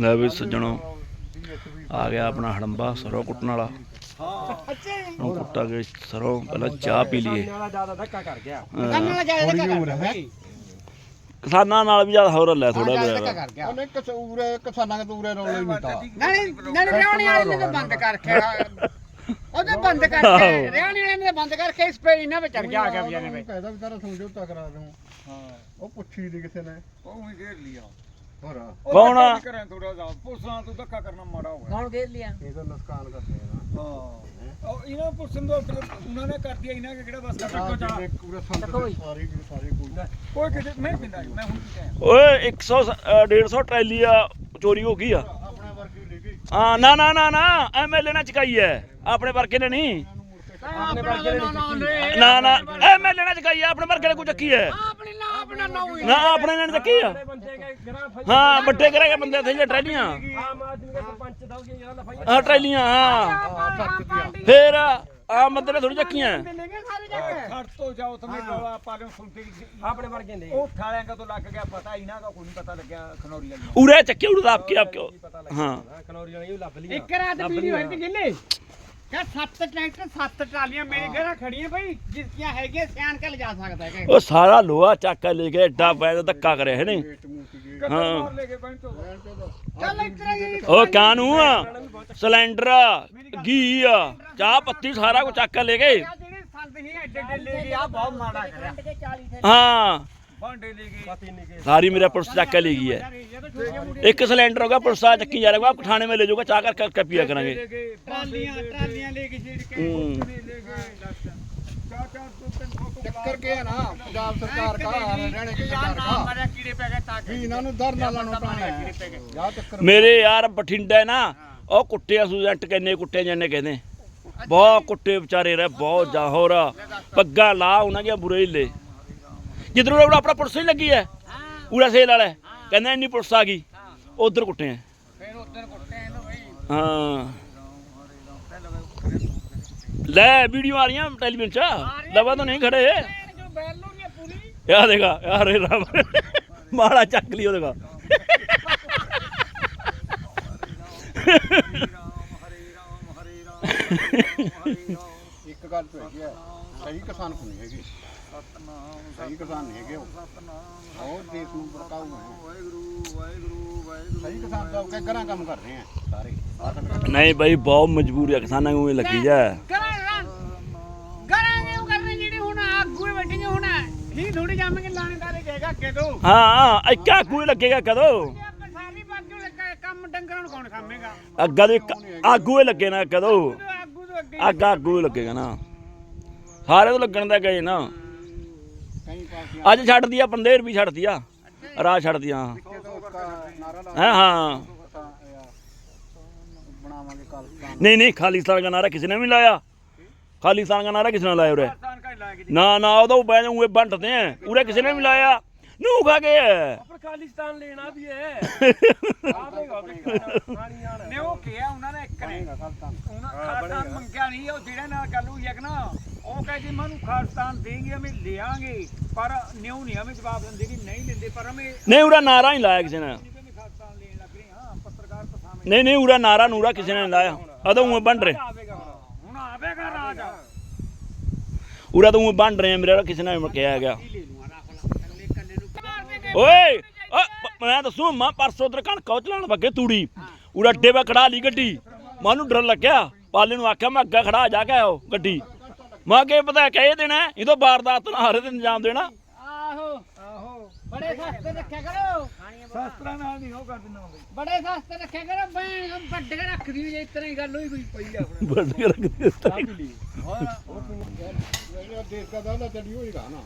ਲੈ ਵੀ ਸੱਜਣੋ ਆ ਗਿਆ ਆਪਣਾ ਹੜੰਬਾ ਸਰੋਂ ਕੁੱਟਣ ਵਾਲਾ। ਉਹ ਕੁੱਟਾ ਕੇ ਸਰੋਂ ਪਹਿਲਾਂ ਚਾਹ ਪੀ ਲਈਏ। ਹਾਂ। ਕਿਸਾਨਾਂ ਨਾਲ ਵੀ ਜ਼ਿਆਦਾ ਹੋਰ ਲੈ ਥੋੜਾ ਜਿਹਾ ਕਰ ਗਿਆ। ਉਹਨੇ ਕਸੂਰ ਕਿਸਾਨਾਂ ਦੇ ਤੂਰੇ ਰੌਲੇ ਨਹੀਂ ਤਾਂ ਨਾਲੇ ਨਾਲੇ ਰਿਆਣੀ ਵਾਲੇ ਨੇ ਤਾਂ ਬੰਦ ਕਰ ਰੱਖਿਆ ਉਹਦੇ ਬੰਦ ਕਰਕੇ। ਰਿਆਣੀ ਵਾਲੇ ਨੇ ਬੰਦ ਕਰਕੇ ਇਸ ਪੇ ਇਹਨਾਂ ਵਿੱਚ ਚੜ ਗਿਆ ਆ ਗਿਆ ਵਿਚਾਰੇ ਵੇ। ਕਹਿੰਦਾ ਵੀ ਤਾਰਾ ਸਮਝੌਤਾ ਕਰਾ ਦੂੰ ਹਾਂ। ਉਹ ਪੁੱਛੀ ਦੀ ਕਿਸੇ ਨੇ। ਉਹ ਹੀ ਘੇਰ ਲਿਆ ਹੋਰ? ਕਰਾਂ ਥੋੜਾ ਜਿਹਾ। ਪੁਲਿਸਾਂ ਤੋਂ ਧੱਕਾ ਕਰਨਾ ਮਾੜਾ ਹੋ ਗਿਆ। ਕੌਣ ਘੇਰ ਲਿਆ। ਇਹ ਤਾਂ ਨੁਕਸਾਨ ਕਰਦੇ ਆ ਹਾਂ। ਉਹ ਇਹਨਾਂ ਪੁਲਿਸਾਂ ਦਾ ਉਹਨਾਂ ਨੇ ਕਰ ਦਿਆ ਇਹਨਾਂ ਕਿ ਕਿਹੜਾ ਬਸ ਕੱਟੋ ਜਾ ਪੂਰੇ ਸੰਤ। ਸਾਰੇ ਸਾਰੇ ਕੋਈ ਕੋਈ ਕਿਤੇ ਮੈਂ ਪਿੰਦਾ ਮੈਂ ਹੁਣ ਕੀ ਕਹਾਂ ਓਏ 100 ਅ, 150 ਟਰੈਲੀ ਆ ਚੋਰੀ ਹੋ ਗਈ ਆ। ਆਪਣੇ ਵਰਗੀ ਲੈ ਗਈ। ਹਾਂ ਨਾ ਨਾ ਨਾ ਨਾ ਐਮਐਲਏ ਨੇ ਚਕਾਈ ਐ। ਆਪਣੇ ਵਰਗੇ ਨੇ ਨਹੀਂ। ਆਪਣੇ ਵਰਗੇ ਨੇ ਨਾ ਨਾ ਐਮਐਲਏ ਨੇ ਚਕਾਈ ਐ ਆਪਣੇ ਵਰਗੇ ਨੇ ਕੋਈ ਚੱਕੀ ਐ। ਆਪਣੇ ਨਾ ਆਪਣਾ ਨਾ ਹੋਈ ਨਾ ਆਪਣੇ ਨੇ ਨੀ ਚੱਕੀ ਆ ਹਾਂ ਵੱਡੇ ਕਰੇਗਾ ਬੰਦੇ ਥੇ ਜੇ ਟਰੈਲੀਆਂ। ਆਮ ਆਦਮੀ ਦਾ ਸਰਪੰਚ ਦਊਗੇ ਜਿਹੜਾ ਲਫਾਈ ਹਾਂ ਟਰੈਲੀਆਂ ਹਾਂ। ਆ ਫੇਰ ਆ ਨੇ ਥੋੜੀ ਚੱਕੀਆਂ। ਖੜ ਤੋਂ ਜਾਓ ਤੁਮੇ ਗੋਲਾ ਪਾਲੋ ਸੁਣਤੇ ਆਪਣੇ ਵਰਗੇ ਨੇ। ਉਹ ਠਾਲਿਆਂ ਕਾ ਤੋਂ ਲੱਗ ਗਿਆ ਪਤਾ ਇਹਨਾਂ ਦਾ ਕੋਈ ਨਹੀਂ ਪਤਾ ਲੱਗਿਆ ਖਨੌਰੀ ਵਾਲੀ। ਉਰੇ ਚੱਕੇ ਉਰੇ ਆਪਕੇ ਆਪਕੇ ਹਾਂ। ਖਨੌਰੀ ਵਾਲੀ ਲੱਭ ਲਈ ਇੱਕ ਰਾਤ ਪੀੜੀ ਹੋਈ ਤੇ ਕਹ ਸੱਤ ਟਰੈਕਟਰ ਸੱਤ ਟਰਾਲੀਆਂ ਮੇਰੇ ਘਰਾਂ ਖੜੀਆਂ ਭਾਈ ਜਿਸਕੀਆਂ ਹੈਗੀਆਂ ਸਿਆਣ ਕੇ ਲਿਜਾ ਸਕਦਾ ਹੈ। ਉਹ ਸਾਰਾ ਲੋਹਾ ਚੱਕ ਕੇ ਲੈ ਕੇ ਐਡਾ ਪੈ ਧੱਕਾ ਕਰਿਆ ਹੈ ਕਦੋਂ ਹਾਂ। ਮਾਰ ਲੈ ਕੇ ਬੈਠ ਤੋਂ। ਚੱਲ ਇਤਰਾ ਹੀ ਉਹ ਕਾਨੂੰ ਆ? ਸਿਲੰਡਰ ਆ ਘੀ ਆ ਚਾਹ ਪੱਤੀ ਸਾਰਾ ਕੁਝ ਚੱਕ ਕੇ ਲੈ ਗਏ। ਆਹ ਜਿਹੜੇ ਸੰਦ ਹੀ ਐਡੇ ਐਡੇ ਲੈ ਗਏ ਆ ਬਹੁਤ ਮਾੜਾ ਕਰਿਆ। ਹਾਂ। ਭਾਂਡੇ ਲੈ ਕੇ ਪਤੀ ਨਹੀਂ ਕੇ ਸਾਰੀ ਮੇਰਾ ਪੁਲਿਸ ਚੱਕ ਕੇ ਲੈ ਗਈ ਹੈ ਇੱਕ ਸਿਲੰਡਰ ਹੋਗਾ ਪੁਲਿਸ ਆ ਚੱਕੀ ਜਾ ਰਿਹਾ ਹੋਗਾ ਥਾਣੇ में ले जाऊंगा चाह कर कर पिया करेंगे ਲੈ ਗਏ ਟਰਾਲੀਆਂ ਟਰਾਲੀਆਂ ਲੈ ਕੇ ਛੇੜ ਕੇ ਹੂੰ। ਲੈ ਗਏ ਚਾਰ ਚਾਰ ਦੋ ਤਿੰਨ ਫੋਟੋ ਚੱਕਰ ਕੇ ਹੈ ਨਾ ਪੰਜਾਬ ਸਰਕਾਰ ਦਾ ਹਰਿਆਣੇ ਦੀ ਸਰਕਾਰ ਨਾ ਦਾ ਮਾਰਿਆ ਕੀੜੇ ਪੈ ਗਏ ਤਾਂ ਵੀ ਇਹਨਾਂ ਨੂੰ ਦਰ ਨਾ ਲਾਣਾ ਪੈਣਾ ਹੈ ਯਾ ਚੱਕਰ ਮੇਰੇ ਯਾਰ ਬਠਿੰਡਾ ਨਾ ਉਹ ਕੁੱਟਿਆ ਸੂਜੈਂਟ ਕਿੰਨੇ ਕੁੱਟੇ ਜਾਂਦੇ ਕਹਿੰਦੇ ਬਹੁਤ ਕੁੱਟੇ ਵਿਚਾਰੇ ਰਹੇ ਬਹੁਤ ਜਾਹੌਰ ਪੱਗਾਂ ਲਾ ਉਹਨਾਂ ਦੀਆਂ ਬੁਰੇ ਹਿੱਲੇ ਜਿੱਧਰੋਂ ਉਹ ਆਪਣਾ ਪੁਲਿਸ ਨਹੀਂ ਲੱਗੀ ਹੈ ਪੂਰਾ ਸੇਲ ਵਾਲਾ। ਕਹਿੰਦਾ ਇੰਨੀ ਪੁਲਿਸ ਆ ਗਈ ਉਧਰ ਕੁੱਟੇ ਆ। ਫਿਰ ਉਧਰ ਕੁੱਟੇ ਬਈ ਹਾਂ। ਲੈ ਵੀਡੀਓ ਆ ਰਹੀਆਂ ਟੈਲੀਵਿਜ਼ਨ ਚ। ਲਵਾ ਤਾਂ ਨਹੀਂ ਖੜੇ। ਯਾ ਦੇਖਾ ਯਾਰ ਇਹ ਰਾਮ। ਮਾੜਾ ਚੱਕ ਲਈ ਕਾ ਇੱਕ ਗੱਲ ਤਾਂ ਹੈਗੀ ਹੈ ਸਹੀ ਕਿਸਾਨ ਕੋ ਨਹੀਂ ਹੈਗੀ ਸਹੀ ਕਿਸਾਨ ਨਹੀਂ ਹੈਗੇ ਉਹ ਹੋਰ ਦੇਸ਼ ਨੂੰ ਭੜਕਾਊ ਹੈ ਵਾਹਿਗੁਰੂ ਵਾਹਿਗੁਰੂ ਵਾਹਿਗੁਰੂ। ਸਹੀ ਕਿਸਾਨ ਤਾਂ ਕਿ ਘਰਾਂ ਕੰਮ ਕਰ ਰਹੇ ਆ ਸਾਰੇ। ਆਹ ਤਾਂ ਨਹੀਂ ਬਈ ਬਹੁਤ ਮਜਬੂਰੀ ਆ ਕਿਸਾਨਾਂ ਨੂੰ ਇਹ ਲੱਗੀ ਜਾ। ਕਰਾਂ ਕਰਾਂਗੇ ਉਹ ਕਰਨੇ ਜਿਹੜੇ ਹੁਣ ਆਗੂ ਬੈਠੇ ਹੁਣ? ਹੀ ਥੋੜੀ ਜਾਵਾਂਗੇ ਲਾਣੇਦਾਰੇ ਕਹੇਗਾ ਕਿਦੋਂ? ਹਾਂ ਇੱਕਾ ਕੋਈ ਲੱਗੇਗਾ ਕਦੋਂ? ਕੰਮ ਡੰਗਰਾਂ ਨੂੰ ਕੌਣ ਖਾਵੇਗਾ? ਅੱਗਾ ਦੇ ਆਗੂ ਹੀ ਲੱਗੇ ਨਾ ਕਦੋਂ? ਆਗੂ ਤੋਂ ਅੱਗੇ ਅੱਗਾ ਆਗੂ ਹੀ ਲੱਗੇਗਾ ਨਾ। ਸਾਰੇ ਤੋਂ ਲੱਗਣ ਦਾ ਗਏ ਨਾ। ਅੱਜ ਛੱਡਦੀ ਆ ਬੰਦੇ ਵੀ ਛੱਡਦੀ ਆ। ਰਾਹ ਛੱਡਦੀ ਆ। ਹਾਂ ਹਾਂ। ਨਹੀਂ ਨਹੀਂ ਖਾਲਿਸਤਾਨ ਦਾ ਨਾਰਾ ਕਿਸੇ ਨੇ ਵੀ ਲਾਇਆ। ਖਾਲਿਸਤਾਨ ਦਾ ਨਾਰਾ ਕਿਸੇ ਨੇ ਲਾਇਆ ਉਰੇ। ਨਾ ਨਾ ਉਹਦਾ ਬੈ ਜਾਊਂਗੇ ਬੰਟਦੇ ਆ। ਉਰੇ ਕਿਸੇ ਨੇ ਵੀ ਲਾਇਆ। ਨੂੰ ਖਾ ਕੇ। ਪਰ ਖਾਲਿਸਤਾਨ ਲੈਣਾ ਵੀ ਹੈ। ਆਵੇਗਾ ਪਾਣੀ ਆਣਾ ਨੇ ਉਹ ਕਿਹਾ ਉਹਨਾਂ ਨੇ ਇੱਕ ਨੇ। ਉਹਨਾਂ ਖਾਲਸਤਾਨ ਮੰਗਿਆ ਨਹੀਂ ਉਹ ਜਿਹੜੇ ਨਾਲ ਗੱਲ ਹੋਈ ਹੈ ਕਿ ਨਾ। ਉਹ ਕਹੇ ਜੀ ਮੈਨੂੰ ਖਾਲਸਤਾਨ ਦੇਂਗੇ ਹਮੇ ਲਿਆਂਗੇ। ਪਰ ਨਿਉ ਨਹੀਂ ਹਮੇ ਜਵਾਬ ਦਿੰਦੇ ਕਿ ਨਹੀਂ ਲੈਂਦੇ ਪਰ ਹਮੇ ਨਹੀਂ ਉਰਾ ਨਾਰਾ ਨਹੀਂ ਲਾਇਆ ਕਿਸੇ ਨੇ। ਨਹੀਂ ਵੀ ਖਾਲਸਤਾਨ ਲੈਣ ਲੱਗ ਰਹੇ ਹਾਂ ਪੱਤਰਕਾਰ ਤਾਂ ਸਾਹਮਣੇ ਨਹੀਂ ਨਹੀਂ ਉਰਾ ਨਾਰਾ ਨੂਰਾ ਕਿਸੇ ਨੇ ਲਾਇਆ। ਅਦੋਂ ਉਹ ਬੰਡ ਰਹੇ। ਆਵੇਗਾ ਹੁਣ। ਹੁਣ ਆਵੇਗਾ ਰਾਜ। ਉਰਾ ਤਾਂ ਉਹ ਬੰਡ ਰਹੇ ਆ, ਮੇਰੇ ਨਾਲ ਕਿਸੇ ਨੇ ਕਿਹਾ ਗਿਆ ਓਏ ਮੈਂ ਦੱਸੂ ਮਾਂ ਪਰਸੋਂ ਉਧਰ ਕਣਕ ਉਹ ਚਲਾਣ ਲੱਗੇ ਤੂੜੀ। ਉਰਾ ਅੱਡੇ ਵਾ ਖੜਾ ਲਈ ਗੱਡੀ। ਮੈਨੂੰ ਡਰ ਲੱਗਿਆ। ਪਾਲੇ ਨੂੰ ਆਖਿਆ ਮੈਂ ਅੱਗਾ ਖੜਾ ਜਾ ਕੇ ਆਓ ਗੱਡੀ। ਮੈਂ ਕਿ ਪਤਾ ਕਹਿ ਦੇਣਾ ਇਹਦੋਂ ਵਾਰਦਾਤ ਨਾ ਹਰੇ ਤੇ ਇੰਜਾਮ ਦੇਣਾ। ਆਹੋ। ਆਹੋ। ਬੜੇ ਸਸਤੇ ਰੱਖਿਆ ਕਰੋ। ਸ਼ਾਸਤਰਾਂ ਨਾਲ ਨਹੀਂ ਉਹ ਕਰ ਦਿੰਦਾ ਬੜੇ ਸਸਤੇ ਰੱਖਿਆ ਕਰੋ ਬੈਣ ਵੱਡੇ ਕੇ ਰੱਖ ਦਿਓ ਜੇ ਹੀ ਗੱਲ ਹੋਈ ਕੋਈ ਪਈ ਆ ਬਸ ਕਰ ਦੇਸ਼ ਦਾ ਦੌਲਤ ਚੜੀ ਹੋਏਗਾ ਨਾ।